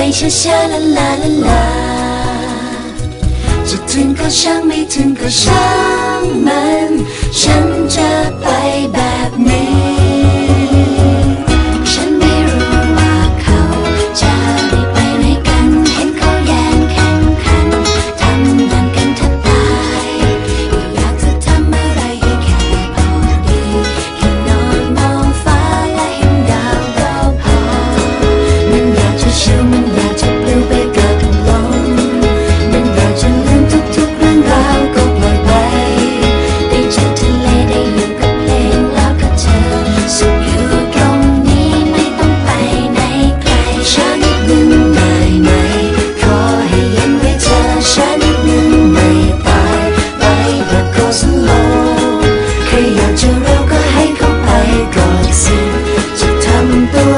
ไปช้าๆลาลาลาลาจะถึงก็ช่างไม่ถึงก็ช่างมัน ฉันจะไปแบบนี้ สิ่งจะทำตัว